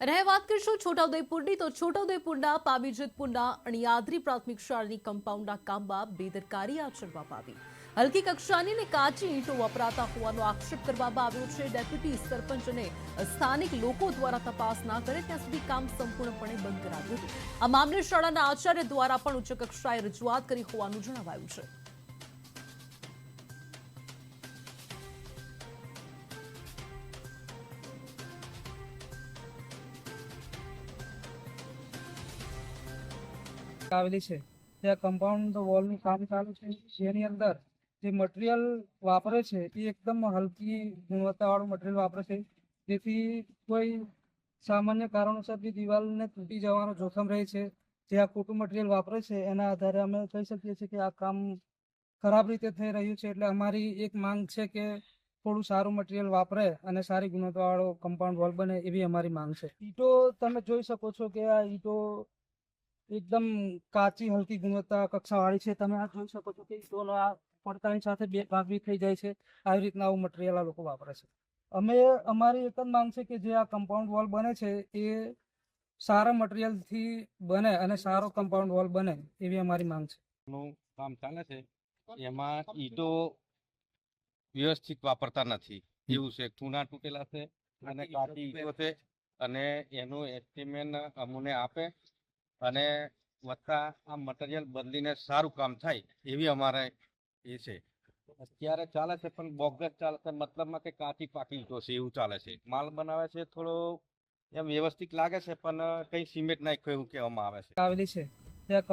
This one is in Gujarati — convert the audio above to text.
અને વાત કરીશું છોટાઉદેપુરની. તો છોટાઉદેપુરના પાબીજતપુરના અણિયાદરી પ્રાથમિક શાળાની કમ્પાઉન્ડના કામમાં બેદરકારી આચરવામાં આવી. હલકી કક્ષાની અને કાચી ઈંટો વપરાતા હોવાનો આક્ષેપ કરવામાં આવ્યો છે. ડેપ્યુટી સરપંચ અને સ્થાનિક લોકો દ્વારા તપાસ ના કરે ત્યાં સુધી કામ સંપૂર્ણપણે બંધ કરાવ્યું હતું. આ મામલે શાળાના આચાર્ય દ્વારા પણ ઉચ્ચ કક્ષાએ રજૂઆત કરી હોવાનું જણાવાયું છે. આવેલી છે. ત્યાં કમ્પાઉન્ડ વોલનું કામ ચાલુ છે. જેની અંદર જે મટીરિયલ વાપરે છે, એ એકદમ હલકી ગુણવત્તાવાળું મટીરિયલ વાપરે છે. જેથી કોઈ સામાન્ય કારણોસર બી દિવાલને તૂટી જવાનો જોખમ રહે છે. જે આ ખોટું મટીરિયલ વાપરે છે, એના આધારે અમે કહી શકીએ છીએ કે આ કામ ખરાબ રીતે થઈ રહ્યું છે. એટલે અમારી એક માંગ છે કે થોડું સારું મટીરિયલ વાપરે અને સારી ગુણવત્તાવાળો કમ્પાઉન્ડ વોલ બને એવી અમારી માંગ છે. ઈંટો તમે જોઈ શકો છો કે આ ઈંટો એકદમ કાચી હલકી ગુણવત્તા કક્ષાવાળી છે. તમે આ જોઈ શકો છો કે ઈંટોનો આ પડતાની સાથે બે ભાગ બી થઈ જાય છે. આવી રીતના આવું મટીરિયલ આ લોકો વાપરે છે. અમે અમારી એક જ માંગ છે કે જે આ કમ્પાઉન્ડ વોલ બને છે એ સારા મટીરિયલથી બને અને સારો કમ્પાઉન્ડ વોલ બને એવી અમારી માંગ છે. નું કામ ચાલે છે. એમાં ઈટો વ્યવસ્થિત વાપરતા નથી. એવું છે ચૂના તૂટેલા છે અને કાચી ઈટો છે અને એનું એસ્ટિમેટ અમને આપે. અને વત્તા આ મટીરિયલ બદલીને સારું કામ થાય એવી અમારે એ છે. અત્યારે ચાલે છે, પણ બોગસ ચાલે છે, મતલબમાં કે કાચી પાકી લીધો છે એવું ચાલે છે. માલ બનાવે છે, થોડો એમ વ્યવસ્થિત લાગે છે, પણ કઈ સિમેન્ટ નાખ્યો એવું કહેવામાં આવે છે. આવેલી છે. ત્યાં